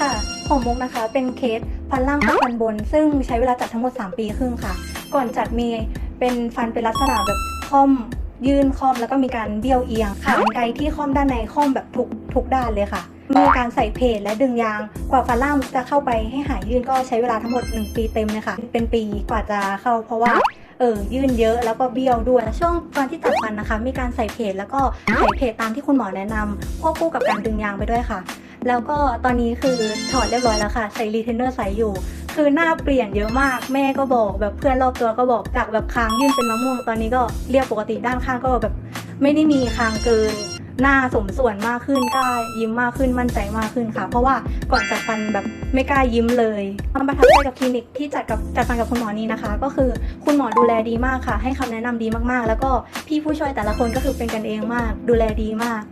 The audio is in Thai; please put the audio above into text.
ค่ะของมุกนะคะเป็นเคสฟันล่างกับฟันบน ซึ่งใช้เวลาจัดทั้งหมด 3 ปีครึ่งค่ะ ก่อนจัดมีเป็นฟันเป็นลักษณะแบบค่อมยื่นค่อมแล้วก็มีการเบี้ยวเอียงค่ะไกลที่ค่อมด้านในค่อมแบบทุกทุกด้านเลยค่ะ มีการใส่เพจและดึงยาง กว่าฟันล่างจะเข้าไปให้หายยื่นก็ใช้เวลาทั้งหมด 1 ปีเต็มเลยค่ะ เป็นปีกว่าจะเข้าเพราะว่าเออยื่นเยอะแล้วก็เบี้ยวด้วย ช่วงตอนที่ตัดฟันนะคะ มีการใส่เพจแล้วก็ใส่เพจตามที่คุณหมอแนะนำควบคู่กับการดึงยางไปด้วยค่ะ แล้วก็ตอนนี้คือถอดเรียบร้อยแล้วค่ะ ใส่รีเทนเนอร์ใส่อยู่ คือหน้าเปลี่ยนเยอะมาก แม่ก็บอกแบบเพื่อนรอบตัวก็บอกจากแบบคางยื่นเป็นมะม่วงตอนนี้ก็เรียบปกติด้านข้างก็แบบไม่ได้มีคางเกินหน้าสมส่วนมากขึ้นกล้ายิ้มมากขึ้นมั่นใจมากขึ้นค่ะ เพราะว่าก่อนจัดฟันแบบไม่กล้ายิ้มเลยความประทับใจกับคลินิกที่จัดกับจัดฟันกับคุณหมอนี้นะคะ ก็คือคุณหมอดูแลดีมากค่ะ ให้คำแนะนำดีมากๆ แล้วก็พี่ผู้ช่วยแต่ละคนก็คือเป็นกันเองมาก ดูแลดีมาก